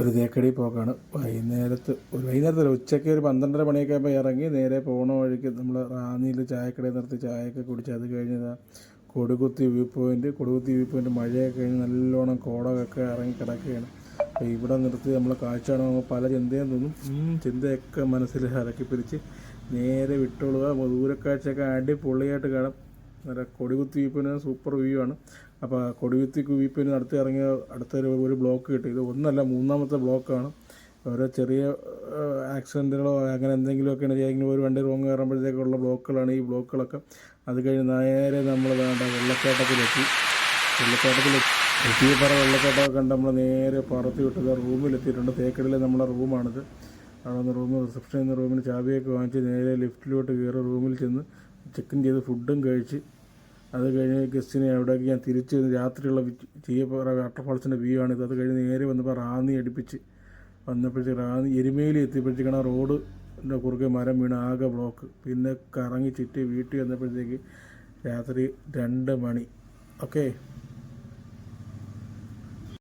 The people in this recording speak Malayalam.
ഒരു തേക്കടി പോക്കാണ്. വൈകുന്നേരത്ത് ഒരു വൈകുന്നേരത്തല്ല ഉച്ചയ്ക്ക് ഒരു പന്ത്രണ്ടര മണിയൊക്കെ ആകുമ്പോൾ ഇറങ്ങി നേരെ പോണ വഴിക്ക് നമ്മൾ റാന്നിയിൽ ചായക്കടയിൽ നിർത്തി ചായയൊക്കെ കുടിച്ച് അത് കഴിഞ്ഞ് ദാ Kodukuthi view point Kodukuthi view point മഴയൊക്കെ കഴിഞ്ഞ് നല്ലോണം കോടകൊക്കെ ഇറങ്ങി കിടക്കുകയാണ്. അപ്പോൾ ഇവിടെ നിർത്തി നമ്മൾ കാഴ്ച കാണുമ്പോൾ പല ചിന്തയും തോന്നും. ചിന്തയൊക്കെ മനസ്സിൽ ഇറക്കി പിടിച്ച് നേരെ വിട്ടോളുക. ദൂരക്കാഴ്ചയൊക്കെ അടിപൊളിയായിട്ട് കാണാം. നല്ല കൊടികുത്തി വീപ്പിന് സൂപ്പർ വ്യൂ ആണ്. അപ്പോൾ കൊടികുത്തി വീപ്പിന് നടത്തി ഇറങ്ങിയ അടുത്തൊരു ഒരു ബ്ലോക്ക് കിട്ടി. ഇത് ഒന്നല്ല മൂന്നാമത്തെ ബ്ലോക്കാണ് ഓരോ ചെറിയ ആക്സിഡന്റുകളോ അങ്ങനെ എന്തെങ്കിലുമൊക്കെ ഉണ്ടെങ്കിൽ ഒരു വണ്ടി റോങ് കയറുമ്പോഴത്തേക്കുള്ള ബ്ലോക്കുകളാണ് ഈ ബ്ലോക്കുകളൊക്കെ അത് കഴിഞ്ഞ് നേരെ നമ്മൾ വേണ്ട വെള്ളച്ചാട്ടത്തിലെത്തി. എത്തിയ പറ വെള്ളച്ചാട്ടമൊക്കെ കണ്ട് നമ്മൾ നേരെ പറത്തി വിട്ടത് റൂമിലെത്തിയിട്ടുണ്ട്. തേക്കടിയിലെ നമ്മുടെ റൂമാണിത്. അവിടെ നിന്ന് റൂം റിസപ്ഷനിൽ നിന്ന് റൂമിന് ചാവിയൊക്കെ വാങ്ങിച്ച് നേരെ ലിഫ്റ്റിലോട്ട് കയറി റൂമിൽ ചെന്ന് ചെക്കിൻ ചെയ്ത് ഫുഡും കഴിച്ച് അത് കഴിഞ്ഞ് ഗസ്റ്റിനെ അവിടേക്ക് ഞാൻ തിരിച്ച് വന്ന് രാത്രിയുള്ള ചെയ്യപ്പുറ വാട്ടർഫാൾസിന്റെ വ്യൂ ആണിത് അത് കഴിഞ്ഞ് നേരെ വന്നപ്പോൾ റാന്നി അടുപ്പിച്ച് വന്നപ്പോഴത്തേക്ക് റാന്നി എരുമേലി എത്തിയപ്പോഴത്തേക്കാണ് റോഡ് കുറുകെ മരം വീണ് ആകെ ബ്ലോക്ക്. പിന്നെ കറങ്ങി ചുറ്റി വീട്ടിൽ വന്നപ്പോഴത്തേക്ക് രാത്രി രണ്ട് മണി. ഓക്കെ?